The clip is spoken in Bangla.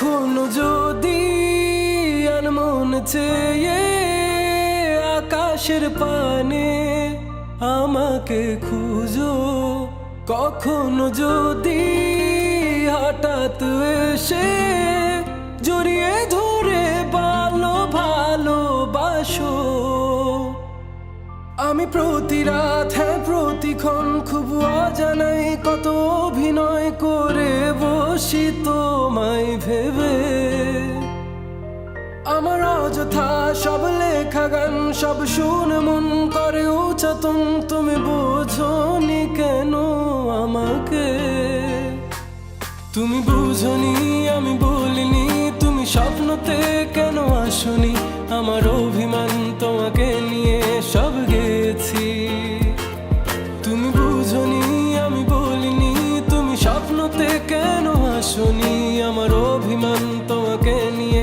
কখনো যদি আনমন চেয়ে আকাশের পানে আমাকে খুঁজো, কখনো যদি হঠাৎ এসে জড়িয়ে ধরে ভালো ভালোবাসো আমি প্রতি রাত হ্যাঁ প্রতিক্ষণ খুব অজানাই কত বসি তোমায় ভেবে। আমার অযথা সব লেখা গান, সব শুনে মন করে উচাতন। তুমি বোঝনি কেন আমাকে? তুমি বুঝনি, আমি বলিনি। তুমি স্বপ্নতে কেন আসনি? আমার অভিমান তোমাকে নিয়ে সব গেছি শুনি আমার অভিমান তোমাকে নিয়ে।